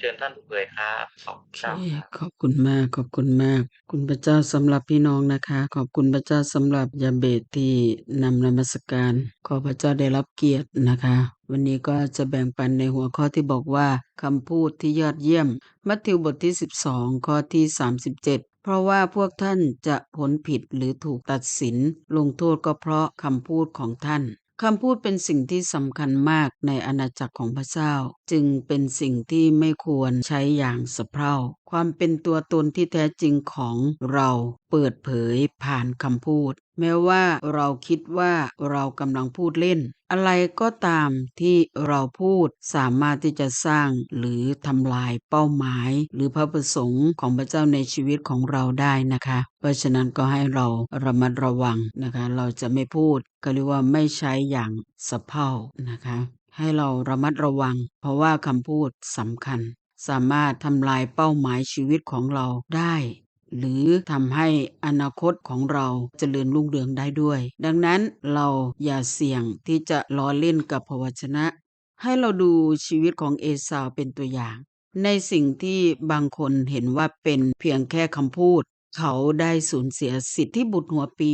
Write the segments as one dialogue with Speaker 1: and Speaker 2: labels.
Speaker 1: เชิญท่านผู้เผยครับขอบคุณ
Speaker 2: ค
Speaker 1: รับ
Speaker 2: ขอบคุณมาก ขอบคุณมาก คุณพระเจ้าสำหรับพี่น้องนะคะ ขอบคุณพระเจ้าสำหรับยาเบตที่นำนมัสการ ขอพระเจ้าได้รับเกียรตินะคะ วันนี้ก็จะแบ่งปันในหัวข้อที่บอกว่าคำพูดที่ยอดเยี่ยม มัทธิวบทที่ 12 ข้อที่ 37เพราะว่าพวกท่านจะผลผิดหรือถูกตัดสิน ลงโทษก็เพราะคำพูดของท่าน คำพูดเป็นสิ่งที่สำคัญมากในอาณาจักรของพระเจ้า จึงเป็นสิ่งที่ไม่ควรใช้อย่างสะเพร่า ความเป็นตัวตนที่แท้จริงของเราเปิดเผยผ่านคำพูด แม้ว่าเราคิดว่าเรากำลังพูดเล่น อะไรก็ตามที่เราพูดสามารถที่จะสร้างหรือทำลายเป้าหมาย หรือพระประสงค์ของพระเจ้าในชีวิตของเราได้นะคะ เพราะฉะนั้นก็ให้เราระมัดระวังนะคะ เราจะไม่พูดก็เรียกว่าไม่ใช้อย่างสะเพร่านะคะ ให้เราระมัดระวัง เพราะว่าคำพูดสำคัญ สามารถทำลายเป้าหมายชีวิตของเราได้ หรือทำให้อนาคตของเราเจริญรุ่งเรืองได้ด้วย ดังนั้นเราอย่าเสี่ยงที่จะล้อเล่นกับพระวจนะ ให้เราดูชีวิตของเอสาวเป็นตัวอย่าง ในสิ่งที่บางคนเห็นว่าเป็นเพียงแค่คำพูด เขาได้สูญเสียสิทธิบุตรหัวปี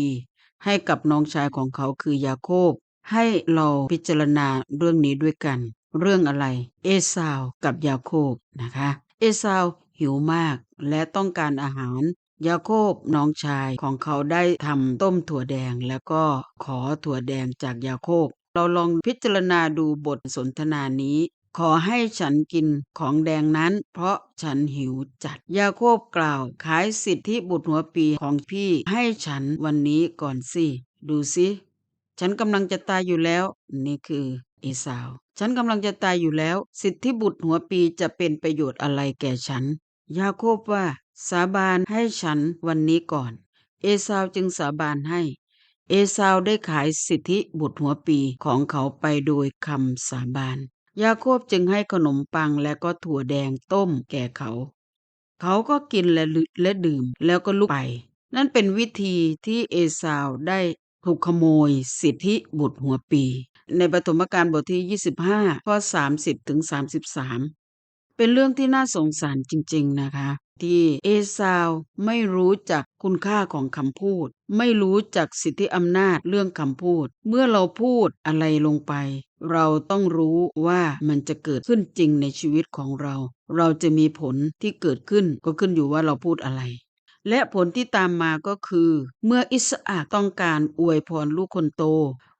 Speaker 2: ให้กับน้องชายของเขาคือยาโคบ ให้เราพิจารณาเรื่องนี้ด้วยกัน เรื่องอะไร เอสาวกับยาโคบนะคะ เอสาวหิวมาก และต้องการอาหารยาโคบน้องชายของเขาได้ทำต้มถั่วแดง แล้วก็ขอถั่วแดงจากยาโคบ เราลองพิจารณาดูบทสนทนานี้ ขอให้ฉันกินของแดงนั้น เพราะฉันหิวจัดยาโคบกล่าว ขายสิทธิบุตรหัวปีของพี่ให้ฉันวันนี้ก่อนสิดูสิฉันกำลังจะตายอยู่แล้ว นี่คือเอสาว ฉันกำลังจะตายอยู่แล้ว สิทธิบุตรหัวปีจะเป็นประโยชน์อะไรแก่ฉัน ยาโคบว่า สาบานให้ฉันวันนี้ก่อน เอสาวจึงสาบานให้ เอสาวได้ขายสิทธิบุตรหัวปีของเขาไปโดยคำสาบาน ยาโคบจึงให้ขนมปังและก็ถั่วแดงต้มแก่เขา เขาก็กินและและดื่มแล้วก็ลุกไป นั่นเป็นวิธีที่เอสาวได้ถูกขโมยสิทธิบุตรหัวปี ในปฐมกาลบทที่ 25 ข้อ 30 ถึง 33 เป็นเรื่องที่น่าสงสารจริง ๆ นะคะ ที่เอซาวไม่รู้จักคุณค่าของคำพูด ไม่รู้จักสิทธิอำนาจเรื่องคำพูด เมื่อเราพูดอะไรลงไป เราต้องรู้ว่ามันจะเกิดขึ้นจริงในชีวิตของเรา เราจะมีผลที่เกิดขึ้นก็ขึ้นอยู่ว่าเราพูดอะไร และผลที่ตามมาก็คือ เมื่ออิสอาต้องการอวยพรลูกคนโต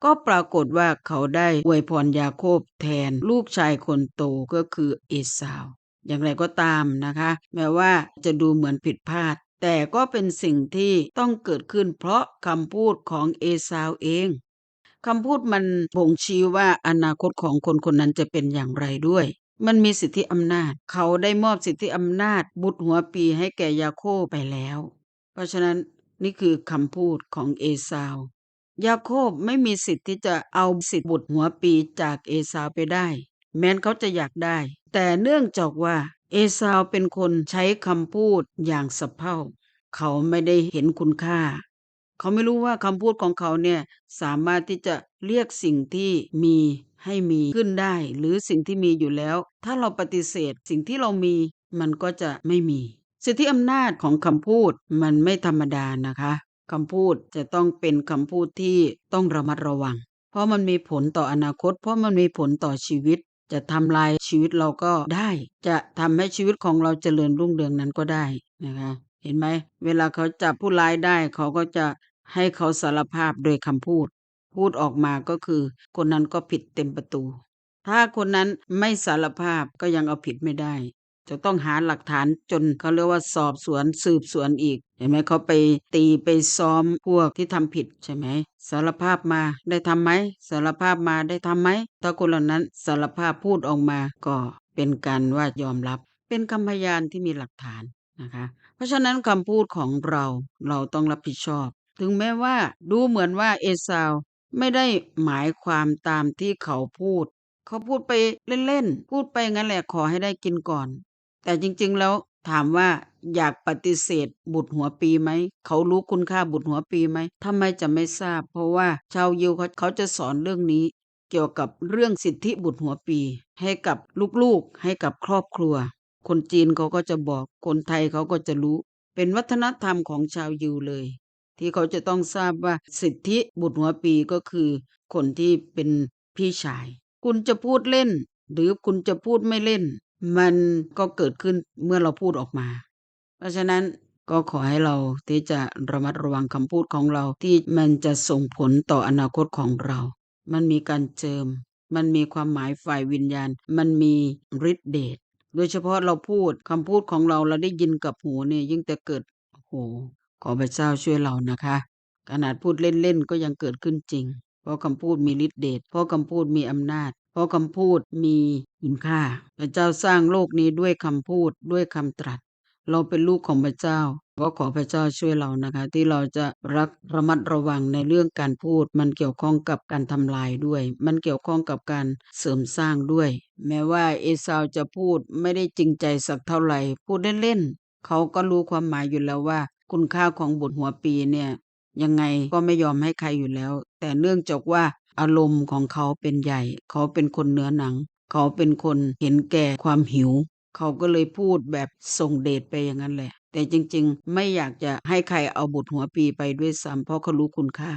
Speaker 2: ก็ปรากฏว่าเขาได้อวยพรยาโคบแทนลูกชายคนโตก็คือเอสาว อย่างไรก็ตามนะคะ แม้ว่าจะดูเหมือนผิดพลาด แต่ก็เป็นสิ่งที่ต้องเกิดขึ้นเพราะคำพูดของเอสาวเองคำพูดมันบ่งชี้ว่าอนาคตของคนคนนั้นจะเป็นอย่างไรด้วย มันมีสิทธิอำนาจ เขาได้มอบสิทธิอำนาจ บุตรหัวปีให้แก่ยาโคบไปแล้ว เพราะฉะนั้นนี่คือคำพูดของเอสาวยาโคบไม่มีสิทธิ์ที่จะเอาสิทธิบุตรหัวปีจากเอสาวไปได้ แม้นเขาจะอยากได้ แต่เนื่องจากว่าเอสาวเป็นคนใช้คำพูดอย่างสะเพร่าเขาไม่ได้เห็นคุณค่า เขาไม่รู้ว่าคำพูดของเขาเนี่ยสามารถที่จะเรียกสิ่งที่มีให้มีขึ้นได้ หรือสิ่งที่มีอยู่แล้ว ถ้าเราปฏิเสธสิ่งที่เรามีมันก็จะไม่มี สิทธิอำนาจของคำพูดมันไม่ธรรมดานะคะคำพูดจะต้องเป็นคำพูดที่ต้องระมัดระวัง เพราะมันมีผลต่ออนาคต เพราะมันมีผลต่อชีวิต จะทำลายชีวิตเราก็ได้ จะทำให้ชีวิตของเราเจริญรุ่งเรืองนั้นก็ได้นะคะ เห็นไหมเวลาเขาจับผู้ร้ายได้เขาก็จะให้เขาสารภาพโดยคำพูด พูดออกมาก็คือ คนนั้นก็ผิดเต็มประตู ถ้าคนนั้นไม่สารภาพก็ยังเอาผิดไม่ได้ จะต้องหาหลักฐานจนเขาเรียกว่าสอบสวนสืบสวนอีก เห็นไหมเขาไปตีไปซ้อมพวกที่ทำผิดใช่ไหมสารภาพมาได้ทำไหมสารภาพมาได้ทำไหมถ้าคนเหล่านั้นสารภาพพูดออกมาก็เป็นการว่ายอมรับ เป็นคำพยานที่มีหลักฐาน นะคะ เพราะฉะนั้นคำพูดของเราเราต้องรับผิดชอบ ถึงแม้ว่าดูเหมือนว่าเอสาวไม่ได้หมายความตามที่เขาพูด เขาพูดไปเล่นๆ พูดไปงั้นแหละขอให้ได้กินก่อน แต่จริงๆแล้วถามว่าอยากปฏิเสธบุตรหัวปีไหม เขารู้คุณค่าบุตรหัวปีไหมทำไมจะไม่ทราบ เพราะว่าชาวยิวเขาเขาจะสอนเรื่องนี้ เกี่ยวกับเรื่องสิทธิบุตรหัวปี ให้กับลูกๆ ให้กับครอบครัว คนจีนเขาก็จะบอก คนไทยเขาก็จะรู้ เป็นวัฒนธรรมของชาวยิวเลย ที่เขาจะต้องทราบว่าสิทธิบุตรหัวปีก็คือ คนที่เป็นพี่ชาย คุณจะพูดเล่น หรือคุณจะพูดไม่เล่น มันก็เกิดขึ้นเมื่อเราพูดออกมา เพราะฉะนั้นก็ขอให้เราที่จะระมัดระวังคำพูดของเราที่มันจะส่งผลต่ออนาคตของเรา มันมีการเจิม มันมีความหมายฝ่ายวิญญาณ มันมีฤทธิเดช โดยเฉพาะเราพูดคำพูดของเราเราได้ยินกับหูเนี่ยยิ่งแต่เกิด โอ้โหขอพระเจ้าช่วยเรานะคะ ขนาดพูดเล่น ๆ ก็ยังเกิดขึ้นจริง เพราะคำพูดมีฤทธิเดช เพราะคำพูดมีอำนาจ เพราะคำพูดมีคุณค่า พระเจ้าสร้างโลกนี้ด้วยคำพูดด้วยคำตรัส เราเป็นลูกของพระเจ้า ก็ขอพระเจ้าช่วยเรานะคะ ที่เราจะรักระมัดระวังในเรื่องการพูด มันเกี่ยวข้องกับการทำลายด้วย มันเกี่ยวข้องกับการเสริมสร้างด้วย แม้ว่าเอซาวจะพูดไม่ได้จริงใจสักเท่าไหร่พูดเล่นๆเขาก็รู้ความหมายอยู่แล้วว่า คุณค่าของบุตรหัวปีเนี่ยยังไงก็ไม่ยอมให้ใครอยู่แล้ว แต่เนื่องจากว่าอารมณ์ของเขาเป็นใหญ่ เขาเป็นคนเนื้อหนัง เขาเป็นคนเห็นแก่ความหิว เขาก็เลยพูดแบบส่งเดชไปอย่างนั้นแหละ แต่จริงๆ ไม่อยากจะให้ใครเอาบุตรหัวปีไปด้วยซ้ำเพราะเขารู้คุณค่า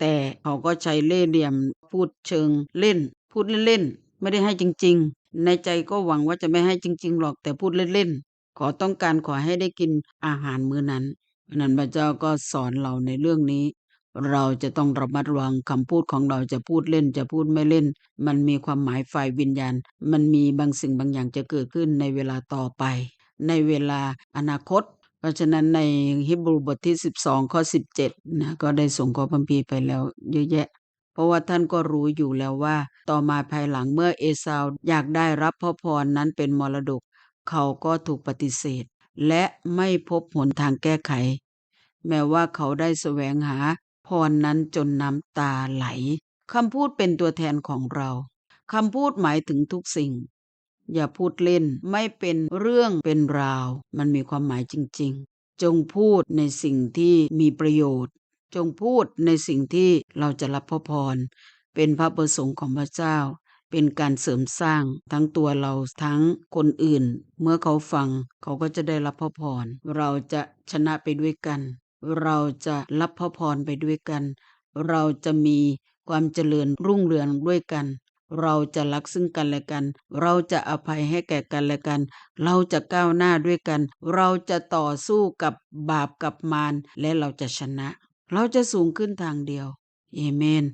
Speaker 2: แต่เขาก็ใช้เล่ห์เหลี่ยมพูดเชิงเล่น พูดเล่นๆไม่ได้ให้จริง ๆ ในใจก็หวังว่าจะไม่ให้จริง ๆ หรอกแต่พูดเล่นๆขอต้องการขอให้ได้กินอาหารมื้อนั้นเพราะนั้นพระเจ้าก็สอนเราในเรื่องนี้ เราจะต้องระมัดระวังคำพูดของเราจะพูดเล่นจะพูดไม่เล่น มันมีความหมายฝ่ายวิญญาณ มันมีบางสิ่งบางอย่างจะเกิดขึ้นในเวลาต่อไป ในเวลาอนาคต เพราะฉะนั้นในฮิบรูบทที่ 12 ข้อ 17 นะก็ได้ส่งข้อพัมพีไปแล้วเยอะแยะ เพราะว่าท่านก็รู้อยู่แล้วว่า ต่อมาภายหลังเมื่อเอซาวอยากได้รับพระพรนั้นเป็นมรดก เขาก็ถูกปฏิเสธ และไม่พบหนทางแก้ไข แม้ว่าเขาได้แสวงหา พรนั้นจนน้ำตาไหลคำพูดเป็นตัวแทนของเราคำพูดหมายถึงทุกสิ่ง อย่าพูดเล่นไม่เป็นเรื่องเป็นราว มันมีความหมายจริง ๆ จงพูดในสิ่งที่มีประโยชน์ จงพูดในสิ่งที่เราจะรับพระพร เป็นพระประสงค์ของพระเจ้า เป็นการเสริมสร้างทั้งตัวเราทั้งคนอื่น เมื่อเขาฟังเขาก็จะได้รับพระพร เราจะชนะไปด้วยกัน เราจะรับพระพรไปด้วยกัน เราจะมีความเจริญรุ่งเรืองด้วยกัน เราจะรักซึ่งกันและกัน เราจะอภัยให้แก่กันและกัน เราจะก้าวหน้าด้วยกัน เราจะต่อสู้กับบาปกับมารและเราจะชนะ เราจะสูงขึ้นทางเดียวเอเมน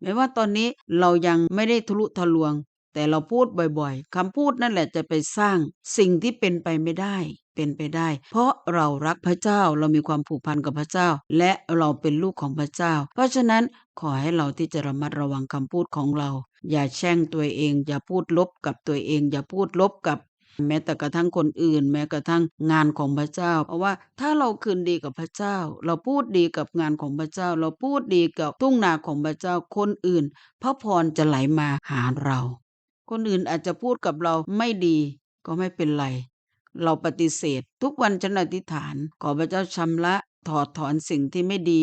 Speaker 2: แม้ว่าตอนนี้เรายังไม่ได้ทะลุทะลวง แต่เราพูดบ่อยๆคำพูดนั่นแหละจะไปสร้างสิ่งที่เป็นไปไม่ได้ เป็นไปได้ เพราะเรารักพระเจ้าเรามีความผูกพันกับพระเจ้า และเราเป็นลูกของพระเจ้า เพราะฉะนั้นขอให้เราที่จะระมัดระวังคำพูดของเรา อย่าแช่งตัวเอง อย่าพูดลบกับตัวเอง อย่าพูดลบกับแม้แต่กระทั่งคนอื่น แม้กระทั่งงานของพระเจ้า เพราะว่าถ้าเราคืนดีกับพระเจ้า เราพูดดีกับงานของพระเจ้า เราพูดดีกับทุ่งนาของพระเจ้าคนอื่น พระพรจะไหลมาหาเรา คนอื่นอาจจะพูดกับเราไม่ดีก็ไม่เป็นไร เราปฏิเสธ ทุกวันฉันอธิษฐาน ขอพระเจ้าชำระถอดถอนสิ่งที่ไม่ดี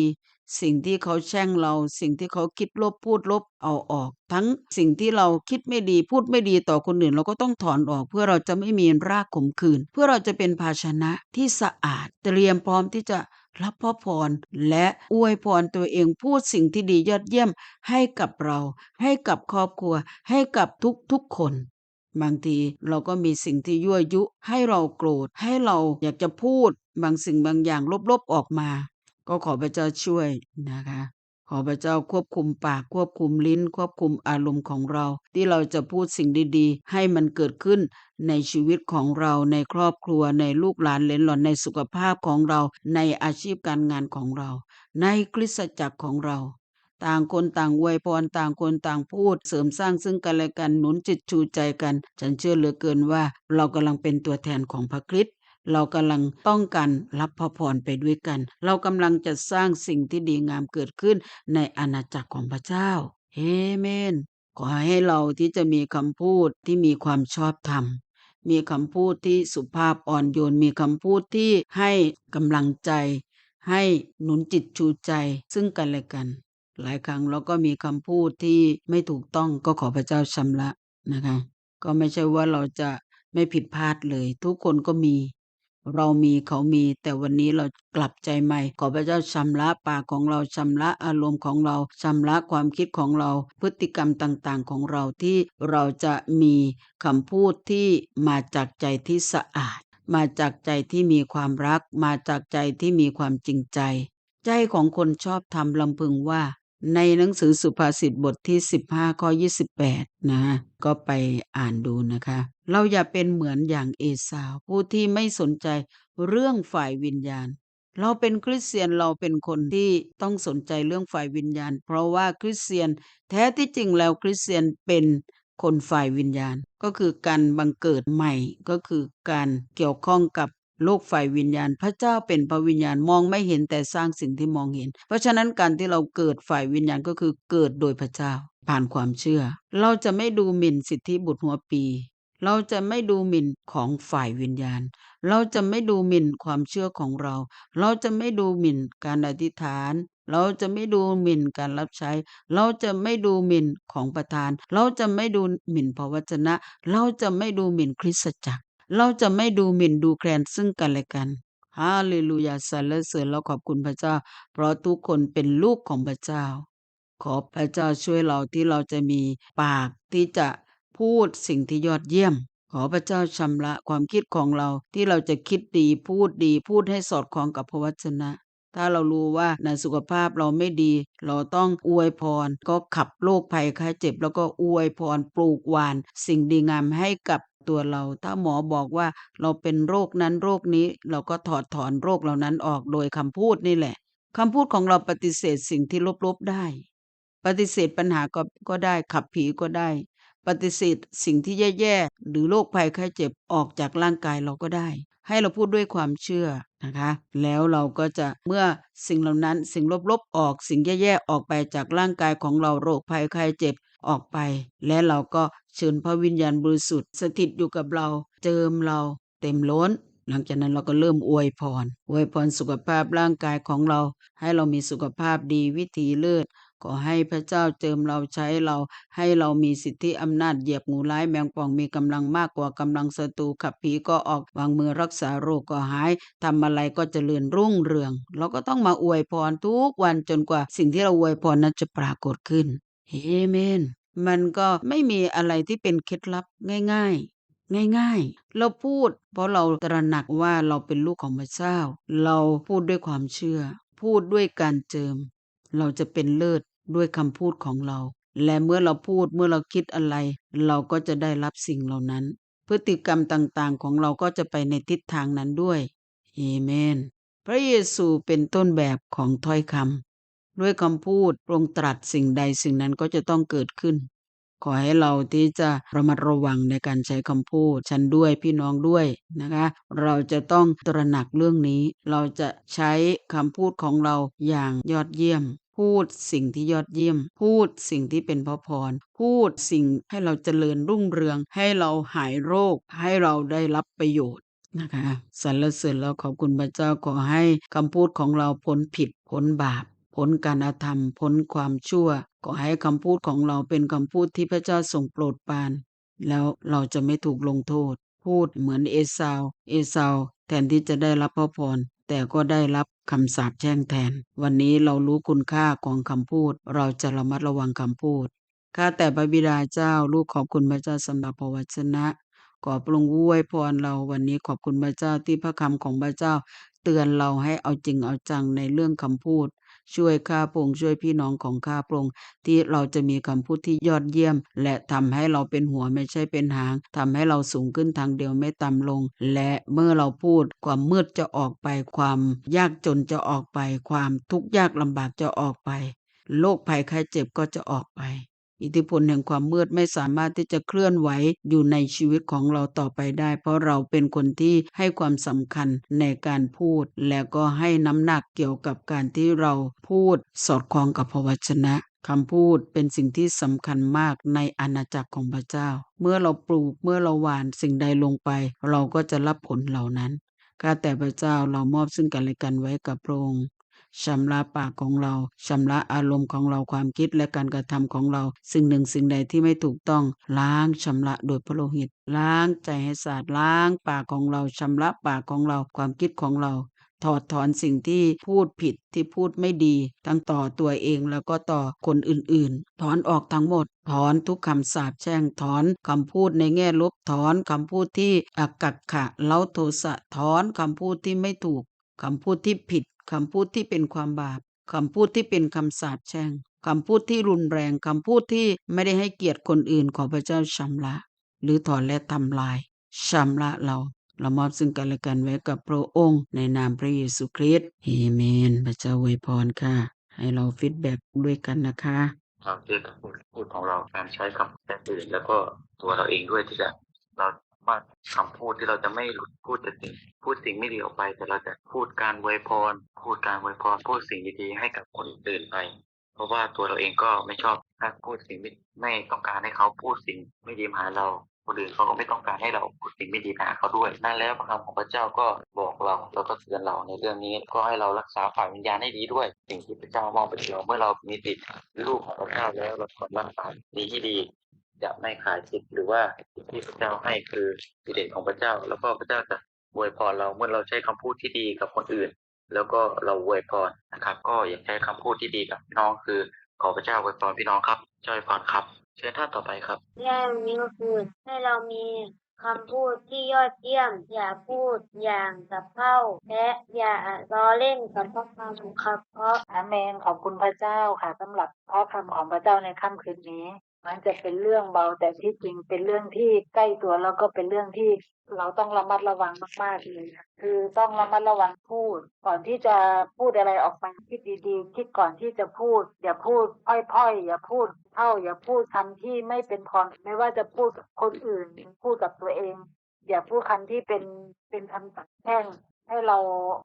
Speaker 2: สิ่งที่เขาแช่งเรา สิ่งที่เขาคิดลบพูดลบเอาออก ทั้งสิ่งที่เราคิดไม่ดีพูดไม่ดีต่อคนอื่น เราก็ต้องถอนออก เพื่อเราจะไม่มีรากขมขื่นเพื่อเราจะเป็นภาชนะที่สะอาดเตรียมพร้อมที่จะรับพระพรและอวยพรตัวเองพูดสิ่งที่ดียอดเยี่ยมให้กับเรา ให้กับครอบครัว ให้กับทุกๆคนบางทีเราก็มีสิ่งที่ยั่วยุให้เราโกรธให้เราอยากจะพูดบางสิ่งบางอย่างลบๆออกมา ก็ขอพระเจ้าช่วยนะคะ ขอพระเจ้าควบคุมปากควบคุมลิ้น ควบคุมอารมณ์ของเรา ที่เราจะพูดสิ่งดีๆ ให้มันเกิดขึ้นในชีวิตของเราในครอบครัวในลูกหลานเลนหลอนในสุขภาพของเรา ในอาชีพการงานของเรา ในคริสตจักรของเราต่างคนต่างอวยพรต่างคนต่างพูด เสริมสร้างซึ่งกันและกันหนุนจิตชูใจกัน ฉันเชื่อเหลือเกินว่า เรากำลังเป็นตัวแทนของพระคริสต์ เรากำลังต้องการรับพระพรไปด้วยกัน เรากำลังจะสร้างสิ่งที่ดีงามเกิดขึ้นในอาณาจักรของพระเจ้าเอเมน ขอให้เราที่จะมีคำพูดที่มีความชอบธรรมมีคำพูดที่สุภาพอ่อนโยน มีคำพูดที่ให้กำลังใจ ให้หนุนจิตชูใจซึ่งกันและกัน หลายครั้งเราก็มีคำพูดที่ไม่ถูกต้องก็ขอพระเจ้าชำระนะคะ ก็ไม่ใช่ว่าเราจะไม่ผิดพลาดเลย ทุกคนก็มี เรามีเขามี แต่วันนี้เรากลับใจใหม่ ขอพระเจ้าชำระปากของเราชำระอารมณ์ของเราชำระความคิดของเรา พฤติกรรมต่างๆของเราที่เราจะมีคำพูดที่มาจากใจที่สะอาด มาจากใจที่มีความรัก มาจากใจที่มีความจริงใจ ใจของคนชอบทำลำพึงว่า ในหนังสือสุภาษิตบทที่ 15 ข้อ 28 นะก็ไปอ่านดูนะคะ เราอย่าเป็นเหมือนอย่างเอสาว ผู้ที่ไม่สนใจเรื่องฝ่ายวิญญาณ เราเป็นคริสเตียนเราเป็นคนที่ต้องสนใจเรื่องฝ่ายวิญญาณ เพราะว่าคริสเตียนแท้ที่จริงแล้วคริสเตียนเป็นคนฝ่ายวิญญาณ ก็คือการบังเกิดใหม่ก็คือการเกี่ยวข้องกับ โลกฝ่ายวิญญาณ พระเจ้าเป็นพระวิญญาณมองไม่เห็นแต่สร้างสิ่งที่มองเห็น เพราะฉะนั้นการที่เราเกิดฝ่ายวิญญาณก็คือเกิดโดยพระเจ้า ผ่านความเชื่อ เราจะไม่ดูหมิ่นสิทธิบุตรหัวปี เราจะไม่ดูหมิ่นของฝ่ายวิญญาณ เราจะไม่ดูหมิ่นความเชื่อของเรา เราจะไม่ดูหมิ่นการอธิษฐานเราจะไม่ดูหมิ่นการรับใช้ เราจะไม่ดูหมิ่นของประธาน เราจะไม่ดูหมิ่นพระวจนะ เราจะไม่ดูหมิ่นคริสตจักร เราจะไม่ดูหมิ่นดูแคลนซึ่งกันและกันฮาเลลูยาสรรเสริญเราขอบคุณพระเจ้า เพราะทุกคนเป็นลูกของพระเจ้า ขอพระเจ้าช่วยเราที่เราจะมีปากที่จะพูดสิ่งที่ยอดเยี่ยม ขอพระเจ้าชำระความคิดของเราที่เราจะคิดดีพูดดีพูดให้สอดคล้องกับพระวจนะ ถ้าเรารู้ว่าในสุขภาพเราไม่ดี เราต้องอวยพร ก็ขับโรคภัยไข้เจ็บ แล้วก็อวยพรปลูกหวาน สิ่งดีงามให้กับ ตัวเรา ถ้าหมอบอกว่าเราเป็นโรคนั้นโรคนี้ เราก็ถอดถอนโรคเหล่านั้นออกโดยคำพูดนี่แหละคำพูดของเราปฏิเสธสิ่งที่ลบๆได้ ปฏิเสธปัญหาก็ก็ได้ขับผีก็ได้ ปฏิเสธสิ่งที่แย่ๆหรือโรคภัยไข้เจ็บออกจากร่างกายเราก็ได้ ให้เราพูดด้วยความเชื่อนะคะ แล้วเราก็จะเมื่อสิ่งเหล่านั้นสิ่งลบๆออกสิ่งแย่ๆออกไปจากร่างกายของเราโรคภัยไข้เจ็บ ออกไป และเราก็เชิญพระวิญญาณบริสุทธิ์สถิตอยู่กับเรา เจิมเราเต็มล้น หลังจากนั้นเราก็เริ่มอวยพร อวยพรสุขภาพร่างกายของเรา ให้เรามีสุขภาพดีวิถีเลิศขอให้พระเจ้าเจิมเราใช้เรา ให้เรามีสิทธิอำนาจเหยียบงูร้ายแมงป่องมีกำลังมากกว่ากำลังศัตรูขับผีก็ออกวางมือรักษาโรคก็หายทำอะไรก็เจริญรุ่งเรือง เราก็ต้องมาอวยพรทุกวันจนกว่าสิ่งที่เราอวยพรนั้นจะปรากฏขึ้น เอเมน มันก็ไม่มีอะไรที่เป็นเคล็ดลับง่าย ๆง่ายๆ เราพูด เพราะเราตระหนักว่าเราเป็นลูกของพระเจ้า เราพูดด้วยความเชื่อ พูดด้วยการเจิม เราจะเป็นเลิศด้วยคำพูดของเรา และเมื่อเราพูดเมื่อเราคิดอะไร เราก็จะได้รับสิ่งเหล่านั้น พฤติกรรมต่างๆ ของเราก็จะไปในทิศทางนั้นด้วยเอเมน พระเยซูเป็นต้นแบบของถ้อยคำ ด้วยคำพูดพรองตรัสสิ่งใดสิ่งนั้นก็จะต้องเกิดขึ้น ขอให้เราที่จะระมัดระวังในการใช้คำพูด ฉันด้วยพี่น้องด้วยนะคะ เราจะต้องตระหนักเรื่องนี้ เราจะใช้คำพูดของเราอย่างยอดเยี่ยม พูดสิ่งที่ยอดเยี่ยม พูดสิ่งที่เป็นพระพร พูดสิ่งให้เราเจริญรุ่งเรือง ให้เราหายโรค ให้เราได้รับประโยชน์นะคะสรรเสริญแล้วขอบคุณพระเจ้าขอให้คำพูดของเราพ้นผิดพ้นบาป พ้นการอาธรรม พ้นความชั่วขอให้คำพูดของเราเป็นคำพูดที่พระเจ้าทรงโปรดปราน แล้วเราจะไม่ถูกลงโทษ พูดเหมือนเอสาว เอสาวแทนที่จะได้รับพระพรแต่ก็ได้รับคำสาปแช่งแทน วันนี้เรารู้คุณค่าของคำพูด เราจะระมัดระวังคำพูด ข้าแต่พระบิดาเจ้า ลูกขอบคุณพระเจ้าสำหรับพระวจนะ ขอพระองค์อวยพรเราวันนี้ขอบคุณพระเจ้าที่พระคำของพระเจ้า เตือนเราให้เอาจริงเอาจังในเรื่องคำพูด ช่วยข้าพงค์ช่วยพี่น้องของข้าพงค์ที่เราจะมีคำพูดที่ยอดเยี่ยม และทำให้เราเป็นหัวไม่ใช่เป็นหางทำให้เราสูงขึ้นทางเดียวไม่ต่ำลง และเมื่อเราพูดความมืดจะออกไปความยากจนจะออกไป ความทุกข์ยากลำบากจะออกไปโรคภัยไข้เจ็บก็จะออกไป อิทธิพลแห่งความมืดไม่สามารถที่จะเคลื่อนไหวอยู่ในชีวิตของเราต่อไปได้ เพราะเราเป็นคนที่ให้ความสำคัญในการพูด และก็ให้น้ำหนักเกี่ยวกับการที่เราพูดสอดคล้องกับพระวจนะคำพูดเป็นสิ่งที่สำคัญมากในอาณาจักรของพระเจ้า เมื่อเราปลูกเมื่อเราหว่านสิ่งใดลงไป เราก็จะรับผลเหล่านั้น ข้าแต่พระเจ้าเรามอบซึ่งกันและกันไว้กับพระองค์ ชำระปากของเราชำระอารมณ์ของเราความคิดและการกระทำของเรา สิ่งหนึ่งสิ่งใดที่ไม่ถูกต้อง ล้างชำระโดยพระโลหิต ล้างใจให้สะอาดล้างปากของเราชำระปากของเราความคิดของเราถอดถอนสิ่งที่พูดผิดที่พูดไม่ดีทั้งต่อตัวเองแล้วก็ต่อคนอื่นๆ ถอนออกทั้งหมด ถอนทุกคำสาปแช่งถอนคำพูดในแง่ลบถอนคำพูดที่อักกักขะเล้าโทสะถอนคำพูดที่ไม่ถูกคำพูดที่ผิด คำพูดที่เป็นความบาปคำพูดที่เป็นคำสาปแช่งคำพูดที่รุนแรงคำพูดที่ไม่ได้ให้เกียรติคนอื่นขอพระเจ้าชำระ หรือถอนและทำลายชำระเราเรามอบซึ่งกันและกันไว้กับพระองค์ ในนามพระเยซูคริสต์เอเมน พระเจ้าอวยพรค่ะ ให้เราฟีดแบ็กด้วยกันนะคะ
Speaker 1: เราเจอกับพูดพูดของเราการใช้คำแต่อื่น แล้วก็ตัวเราเองด้วยที่จะเรา ว่าคำพูดที่เราจะไม่หลุดพูดแต่สิ่งพูดสิ่งไม่ดีออกไป แต่เราจะพูดการอวยพร พูดการอวยพรพูดสิ่งดีๆให้กับคนอื่นไป เพราะว่าตัวเราเองก็ไม่ชอบถ้าพูดสิ่งไม่ไม่ต้องการให้เขาพูดสิ่งไม่ดีมาหาเราคนอื่นเขาก็ไม่ต้องการให้เราพูดสิ่งไม่ดีมาหาเขาด้วย นั่นแล้วพระคำของพระเจ้าก็บอกเราแล้วก็เตือนเราในเรื่องนี้ก็ให้เรารักษาฝ่ายวิญญาณให้ดีด้วย สิ่งที่พระเจ้ามองเป็นเราเมื่อเรามีติดลูกของพระเจ้าแล้วเราควรรักษาดีที่ดี จะไม่ขายสิทธิ์หรือว่าสิ่งที่พระเจ้าให้คือสิเด็ของพระเจ้า แล้วก็พระเจ้าจะอวยพรเราเมื่อเราใช้คำพูดที่ดีกับคนอื่น แล้วก็เราอวยพรนะครับ ก็อยากใช้คำพูดที่ดีกับพี่น้องคือ ขอพระเจ้าอวยพรพี่น้องครับเจ้าอวยพรครับ เชิญท่านต่อไปครับ
Speaker 3: แง่นี้ก็คือให้เรามีคำพูดที่ยอดเยี่ยม อย่าพูดอย่างกับเข้าและอย่าล้อเล่นกับพระคำครับ เพราะ
Speaker 4: อาเมนขอบคุณพระเจ้าค่ะสำหรับ เพราะคำของพระเจ้าในค่ำคืนนี้ มันจะเป็นเรื่องเบาแต่ที่จริงเป็นเรื่องที่ใกล้ตัวแล้วก็เป็นเรื่องที่เราต้องระมัดระวังมากๆเลยค่ะคือต้องระมัดระวังพูด ก่อนที่จะพูดอะไรออกมาคิดดีๆคิดก่อนที่จะพูด อย่าพูดพ่อยๆ อย่าพูดเท่า อย่าพูดคำที่ไม่เป็นพรไม่ว่าจะพูดกับคนอื่นพูดกับตัวเอง อย่าพูดคำที่เป็นเป็นคำตัดแช่ง ให้เรา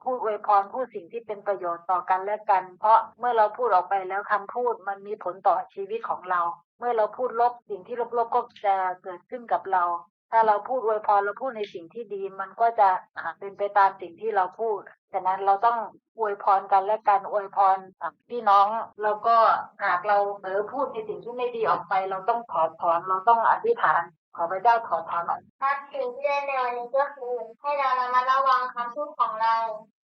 Speaker 4: พูดอวยพรพูดสิ่งที่เป็นประโยชน์ต่อกันและกัน เพราะเมื่อเราพูดออกไปแล้วคำพูดมันมีผลต่อชีวิตของเรา เมื่อเราพูดลบสิ่งที่ลบๆก็จะเกิดขึ้นกับเรา ถ้าเราพูดอวยพรเราพูดในสิ่งที่ดี มันก็จะเป็นไปตามสิ่งที่เราพูดฉะนั้นเราต้องอวยพรกันและกันอวยพรพี่น้องแล้วก็หากเราเผลอพูดในสิ่งที่ไม่ดีออกไป เราต้องถอถอนเราต้องอธิษฐาน ขอพระเจ้าถอนถอนออก
Speaker 3: ครับสิ่งที่ได้ในวันนี้ก็คือให้เราระมัดระวังคำพูดของเรา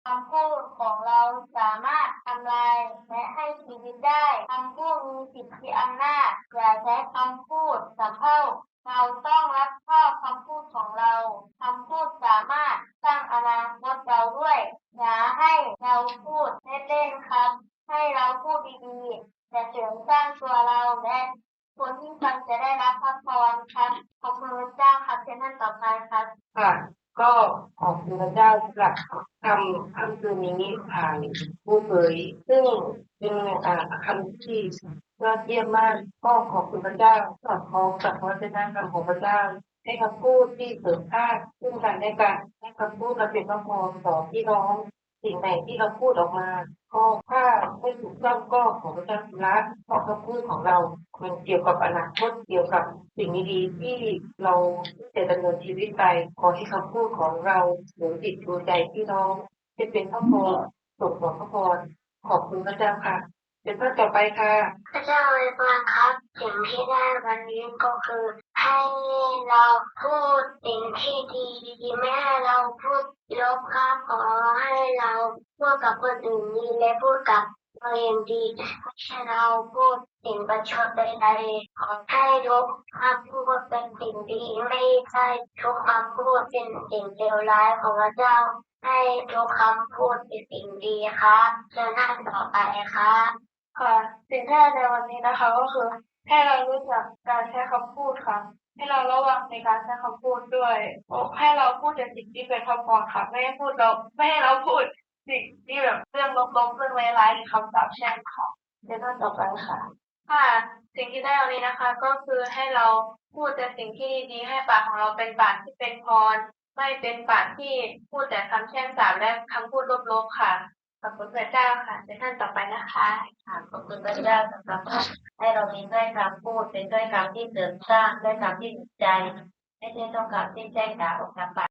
Speaker 3: คำพูดของเราสามารถทำลายและให้ชีวิตได้คำพูดมีสิทธิอำนาจอย่าใช้คำพูดสับเท่าเราต้องรับผิดชอบคำพูดของเราคำพูดสามารถสร้างอนาคตเราด้วย อย่าให้เราพูดเล่นๆครับ ให้เราพูดดีๆแต่เสริมสร้างตัวเราและ คนที่ฟังจะได้รับพระพรครับขอบคุณพระเจ้าครับเช่นนั้นต่อไปครับ
Speaker 5: ค่ะ ก็ขอบคุณพระเจ้าสำหรับคำคำคืนนี้ผ่านผู้เผยซึ่งเป็นอ่าคำที่ยอดเยี่ยมมาก ก็ขอบคุณพระเจ้าสอดคล้องกับพระวจนะคำของพระเจ้าให้คำพูดที่เสริมสร้างซึ่งกันและกันให้คำพูดเราเป็นพระพรต่อพี่น้อง สิ่งไหนที่เราพูดออกมา ก็ถ้าไม่ถูกต้องก็ขอพระเจ้าละเพราะคำพูดของเรามันเกี่ยวกับอนาคตเกี่ยวกับสิ่งดีๆที่เราจะดำเนินชีวิตไปขอให้คำพูดของเราหรือจิตดูใจพี่น้องจะเป็นพระพรส่งผลพระพรขอบคุณพระเจ้าค่ะ เป็นพระต่อไปค่ะ
Speaker 3: พระเจ้าอวยพรครับสิ่งที่ได้วันนี้ก็คือ ให้เราพูดสิ่งที่ดีดีๆไม่ให้เราพูดลบครับขอให้เราพูดกับคนอื่นดีและพูดกับตัวเองดีไม่ใช่เราพูดสิ่งประชดใดๆขอให้ทุกคำพูดเป็นสิ่งดีไม่ใช่ทุกคำพูดเป็นสิ่งเลวร้ายของพระเจ้าให้ทุกคำพูดเป็นสิ่งดีครับเชิญท่าต่อไปครับ
Speaker 6: ค่ะสิ่งที่ได้ในวันนี้นะคะ ก็คือให้เรารู้จักการใช้คำพูดค่ะ ให้เราระวังในการใช้คำพูดด้วยให้เราพูดแต่สิ่งที่เป็นพระพรค่ะ ไม่ให้พูดเราไม่ให้เราพูดสิ่งที่แบบเรื่องลบๆเรื่องร้ายๆหรือคำสาปแช่งค่ะเดี๋ยวท่านต่อไปค่ะค่ะสิ่งที่ได้วันนี้นะคะ ก็คือให้เราพูดแต่สิ่งที่ดีๆให้ปากของเราเป็นปากที่เป็นพร ไม่เป็นปากที่พูดแต่คำแช่งสาปและคำพูดลบๆค่ะ ขอบคุณพระเจ้าค่ะเดี๋ยวท่านต่อไปนะคะ
Speaker 3: ค่ะขอบคุณพระเจ้าสำหรับให้เรามีด้วยคำพูดเป็นด้วยคำที่เสริมสร้างด้วยคำที่ใจ ไม่ใช่ต้องคำที่แจ้งด่าออกทางปาก